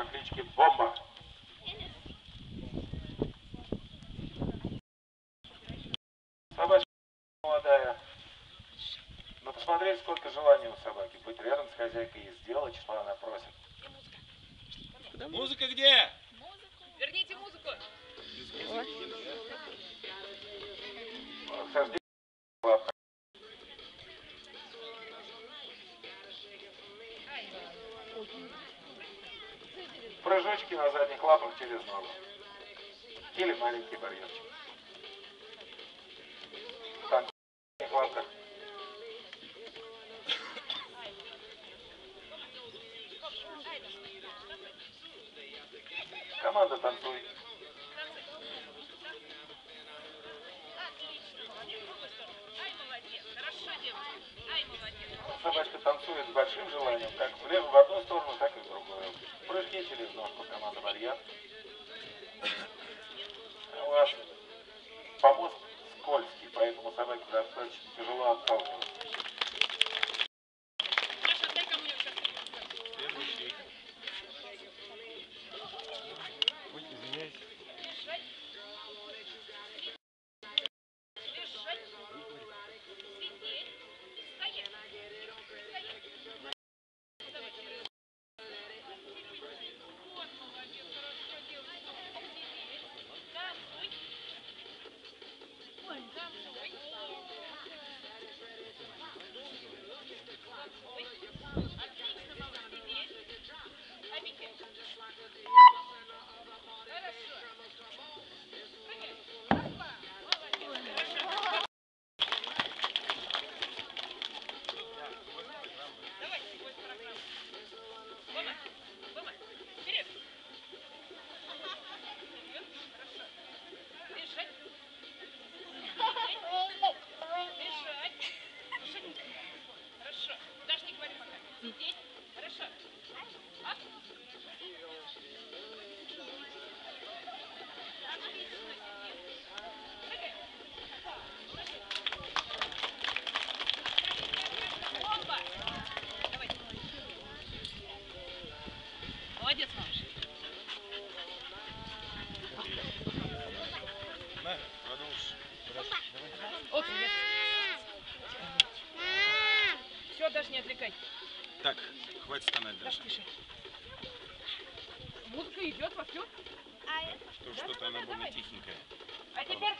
по кличке Бомба. Собачка молодая. Но посмотрите, сколько желаний у собаки быть рядом с хозяйкой и сделать, что она просит. Музыка где? Верните музыку. Хождение Прыжочки на задних лапах через ногу. Или маленький барьерчик. Танцы на. Команда танцует. Собачка танцует с большим желанием, как влево в одну сторону, так и в другую. Прыжки через ножку команда варьят. У вас помост скользкий, поэтому собаке достаточно тяжело отталкиваться. О, привет. Все, даже не отвлекай. Так, хватит стонать Даже тише. Музыка идет вовсю. Что что-то она больно тихенькая. А теперь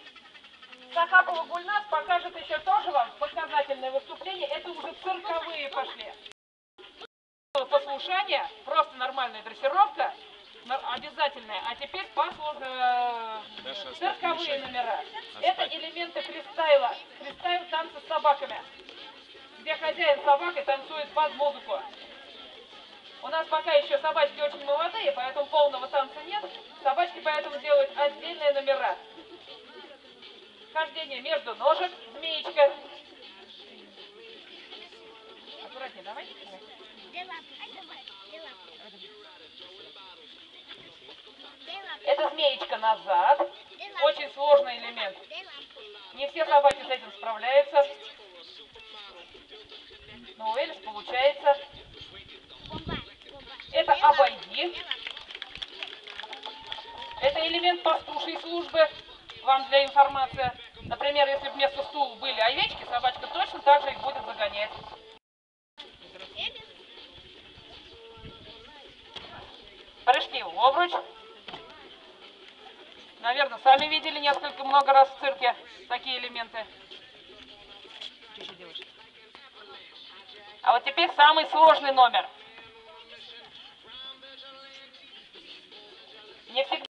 Сахапова Гульнас покажет еще тоже вам показательное выступление. Это уже цирковые пошли. Послушание, просто нормальная дрессировка, но- обязательная. А теперь послуж... э, цирковые номера. Это элементы фристайла. Фристайл танца с собаками. Где хозяин собакой танцует под музыку. У нас пока еще собачки очень молодые, поэтому полного танца нет. Собачки поэтому делают отдельные номера. Хождение между ножек, змеечка. Аккуратнее, давай. Это змеечка назад. Очень сложный элемент. Не все собаки с этим справляются. Но у Элис получается. Это обойди. Это элемент пастушей службы. Вам для информации. Например, если вместо стула были овечки, собачка точно так же их будет загонять. Прыжки в обруч. Наверное, сами видели несколько много раз в цирке такие элементы. А вот теперь самый сложный номер. Не всегда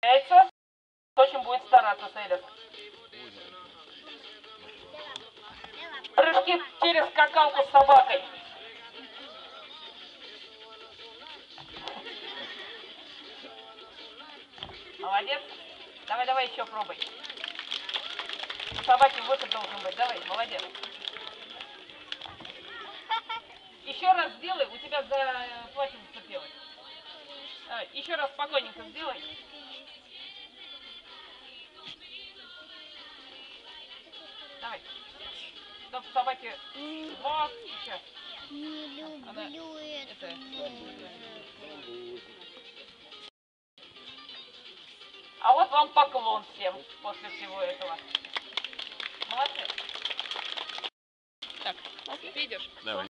получается. Очень будет стараться Селес. Прыжки через скакалку с собакой. Молодец. Давай, давай еще пробуй. У собаки выход должен быть. Давай, молодец. Еще раз сделай, у тебя за платье зацепилось. Давай, еще раз спокойненько сделай. Давай. Чтоб собаки... Вот, еще. Не Она- люблю это- это. А вот вам поклон всем после всего этого. Молодцы. Так, ты идешь. Давай.